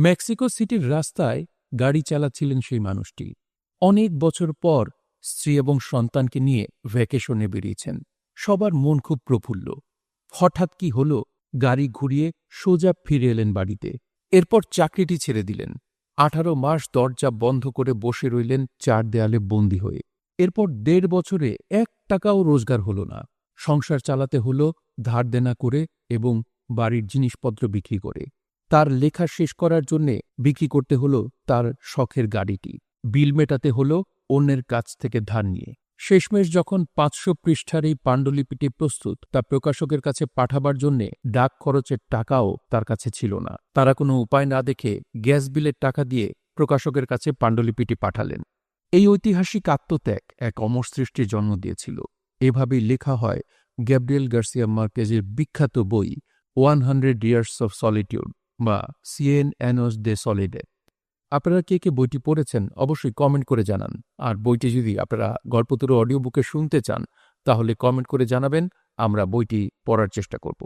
Mexico সিটির রাস্তায় গাড়ি চালাচ্ছিলেন সেই মানুষটি। অনেক বছর পর স্ত্রী এবং সন্তানকে নিয়ে ভ্যাকেশনে বেরিয়েছেন। সবার মন খুব প্রফুল্ল। হঠাৎ কি হল, গাড়ি ঘুরিয়ে সোজা ফিরে এলেন বাড়িতে। এরপর চাকরিটি ছেড়ে দিলেন। আঠারো মাস দরজা বন্ধ করে বসে রইলেন চার দেয়ালে বন্দি হয়ে। এরপর দেড় বছরে এক টাকাও রোজগার হল না। সংসার চালাতে হল, ধার দেনা করে এবং বাড়ির জিনিসপত্র বিক্রি করে। তার লেখা শেষ করার জন্যে বিক্রি করতে হল তার শখের গাড়িটি। বিল মেটাতে হল অন্যের কাছ থেকে ধার নিয়ে। শেষমেশ যখন পাঁচশো পৃষ্ঠার এই পাণ্ডুলিপিটি প্রস্তুত, তা প্রকাশকের কাছে পাঠাবার জন্যে ডাক খরচের টাকাও তার কাছে ছিল না। তারা কোনো উপায় না দেখে গ্যাস বিলের টাকা দিয়ে প্রকাশকের কাছে পাণ্ডুলিপিটি পাঠালেন। এই ঐতিহাসিক আত্মত্যাগ এক অমর সৃষ্টির জন্ম দিয়েছিল। এভাবেই লেখা হয় গ্যাব্রিয়েল গার্সিয়া মার্কেজের বিখ্যাত বই one hundred years of solitude. বা সিএন অ্যানোস দে সলিডে আপনারা কে কে বইটি পড়েছেন অবশ্যই কমেন্ট করে জানান। আর বইটি যদি আপনারা গল্পতরু অডিও বুকে শুনতে চান, তাহলে কমেন্ট করে জানাবেন, আমরা বইটি পড়ার চেষ্টা করব।